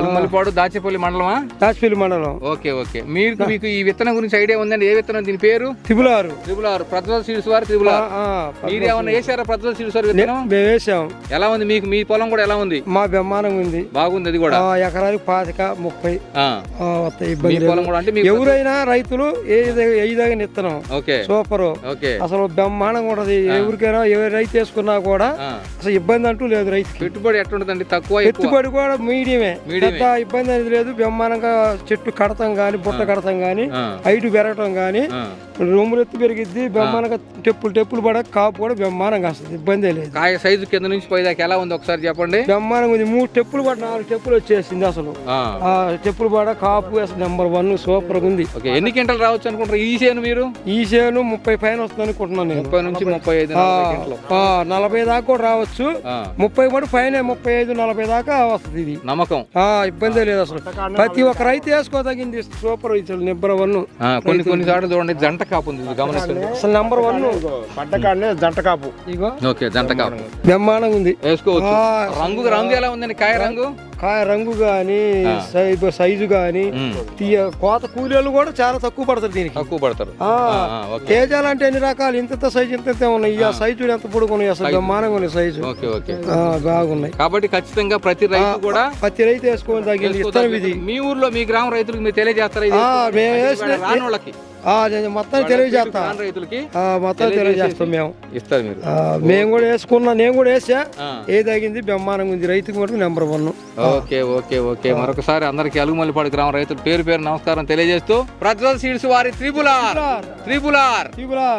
అలుమల్లిపాడు దాచేపల్లి మండలమా? దాచిపల్లి మండలం. Okay okay. మీకు మీకు ఈ విత్తనం గురించి ఐడియా ఉందండి ఏ విత్తనం? దీని పేరు? తిబులారు త్రిబుల్ ఆరు ప్రజ్వల్ సీడ్స్ వారు త్రిబుల్ ఆరు మీరు ఏమన్నా వేసారా ప్రజ్వల్ సీడ్స్ వారు విత్తనం? మేము వేసాం ఎలా ఉంది మీకు? మీ పొలం కూడా ఎలా ఉంది? మా బ్రహ్మాండం ఉంది. బాగుంది అది కూడా. ఎకరానికి పాతిక ముప్పై. మీ పొలం కూడా అంటే ఎవరైనా రైతులు ఏదాగా నిత్తనం ఓకే. సూపర్. ఓకే. అసలు బ్రహ్మాండంగా ఉంటది ఎవరికైనా ఎవరు రైతు వేసుకున్నా కూడా అసలు ఇబ్బంది అంటూ లేదు రైతుకి. పెట్టుబడి ఎట్లుంటదండి తక్కువ పెట్టుబడి కూడా మీడియమే. పెద్ద ఇబ్బంది అనేది లేదు. బ్రహ్మాండంగా చెట్టు కడతాం గాని బుట్ట కడతాం గాని ఆ, హైట్ పెరగటం గాని ఆ. రొమ్ములు ఎత్తు పెరిగిద్ది. బ్రహ్మాండంగా టెప్పులు టెప్పులు పడ కాపు కూడా బ్రహ్మాండంగా వస్తుంది. ఇబ్బంది లేదు. కాయ సైజు కింద నుంచి పోయేదాకా ఎలా ఉంది ఒకసారి చెప్పండి? బ్రహ్మాండంగా ఉంది. మూడు టెప్పులు పడ నాలుగు టెప్పులు వచ్చేసింది అసలు. ఆ, టెప్పులు పడ కాపు అసలు నెంబర్ వన్ సూపర్గా ఉంది. ఎన్ని క్వింటలు రావచ్చు అనుకుంటారు ఈ చేను మీరు? ఈ చేను ముప్పై పైన వస్తుంది అనుకుంటున్నాను నేను. ముప్పై నుంచి ముప్పై ఐదు నలభై దాకా కూడా రావచ్చు. ముప్పై కూడా పైన ముప్పై ఐదు నలభై దాకా వస్తుంది ఇది. నమ్మకం. ఇబ్బంది లేదు అసలు. ప్రతి ఒక్క రైతు వేసుకోదగింది సూపర్ ఇచ్చాడు నెంబర్ వన్. కొన్ని కొన్ని చోట్ల చూడండి జంట కాపు ఉంది గమనించండి అసలు నెంబర్ వన్. పడ్డకాడనే జంట కాపు. ఇగో. ఓకే జంట కాపు. బ్రహ్మాండంగా ఉంది. వేసుకోవచ్చు. రంగు రంగు ఎలా ఉందండి? కాయ రంగు? కాయ రంగు గాని సైజు ఉమ్, తీయ కోత కూలీలు కూడా చాలా తక్కువ పడతారు దీనికి. తక్కువ పడతారు. ఆ, ఆ, ఆ, తేజాలు అంటే ఎన్ని రకాలు? ఇంత సైజు ఇంత ఉన్నాయి. ఈ సైజు ఎంత పొడుగున్నాయి? అసలు బ్రహ్మాండంగా ఉన్నాయి సైజు. ఆ, బాగున్నాయి. కాబట్టి ఖచ్చితంగా ప్రతి రైతు కూడా ప్రతి రైతు వేసుకోవాలి తగ్గింది. ఇది. మీ ఊర్లో మీ గ్రామ రైతులకు మీరు తెలియజేస్తారా? ఆ, మేము వేసిన వాళ్ళకి ఆ, మొత్తం తెలియజేస్తా రైతులకి మొత్తం తెలియజేస్తాం మేము. ఇస్తారు మీరు. మేము కూడా వేసుకున్నా నేను కూడా వేసా. ఏ తగ్గింది బ్రహ్మాండంగా ఉంది. రైతుకి మటుకు number one. Okay okay okay. మరొకసారి అందరికి అలుగుమల్లిపాడు గ్రామ రైతులు పేరు పేరు నమస్కారం తెలియజేస్తూ ప్రజ్వల్ సీడ్స్ వారి త్రిపులార్ త్రిపులార్ ఇవ్వరా